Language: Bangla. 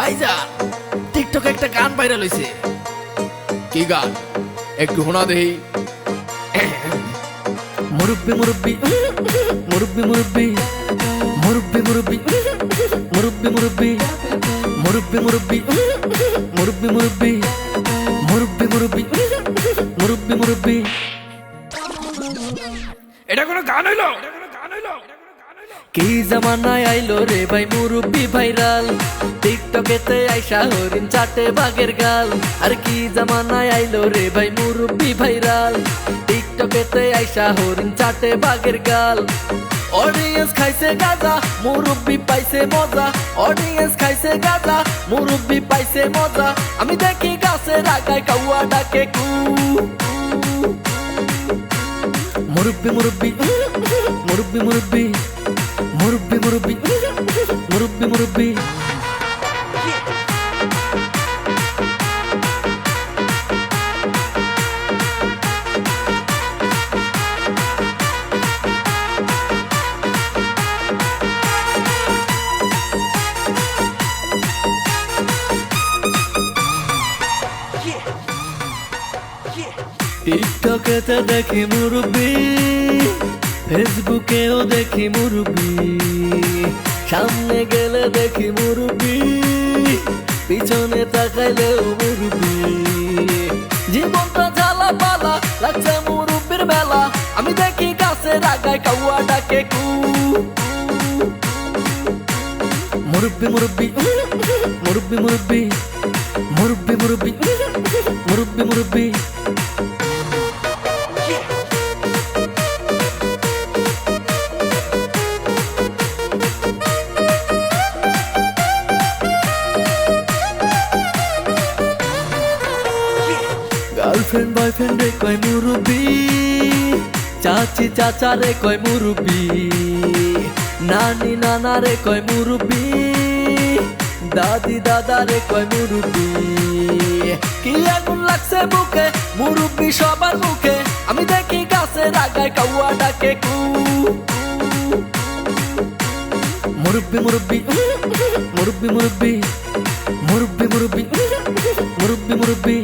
ভাইজা টিকটকে একটা গান ভাইরাল হইছে কি গান একটু শোনা দেহি মুরব্বি মুরব্বি মুরব্বি মুরব্বি মুরব্বি মুরব্বি মুরব্বি মুরব্বি মুরব্বি মুরব্বি মুরব্বি মুরব্বি মুরব্বি মুরব্বি মুরব্বি মুরব্বি এটা কোনো গান হইল কি জামানায় আইলো রে ভাই মুরব্বি ভাইরাল? টিকটকেতে আইসা হরিণ চাটে বাগের গাল। আর কি জামানায় আইলো রে ভাই মুরব্বি ভাইরাল? টিকটকেতে আইসা হরিণ চাটে বাগের গাল। অডিয়েন্স খাইছে গাজা, মুরব্বি পাইছে মজা। অডিয়েন্স খাইছে গাজা, মুরব্বি পাইছে মজা। আমি দেখি গাছের আগায় কাউয়া ডাকে কু। মুরব্বি মুরব্বি মুরব্বি মুরব্বি। মুরব্বি মুরব্বি মুরব্বি মুরব্বি। টিকটকেতে দেখি মুরব্বি। ফেসবুকেও দেখি মুরব্বি, সামনে গেলে দেখি মুরব্বি, পিছনে তাকাইলেও মুরব্বি। জীবনটা জ্বালা পালা, লাগছে মুরব্বির মেলা আমি দেখি গাছের আগায় কাউয়া ডাকে কু। মুরব্বি মুরব্বি মুরব্বি মুরব্বি মুরব্বি মুরব্বি মুরব্বি মুরব্বি গার্লফ্রেন্ড বয়ফ্রেন্ড রে কয় মুরব্বি? চাচি, চাচা রে কয় মুরব্বি? নানি, নানা রে কয় মুরব্বি? দাদি, দাদা রে কয় মুরব্বি? কি আগুন লাগছে বুকে? মুরব্বি সবার মুখে। আমি দেখি গাছের আগায় কাউয়া ডাকে কু। মুরব্বি মুরব্বি মুরব্বি মুরব্বি মুরব্বি মুরব্বি মুরব্বি মুরব্বি।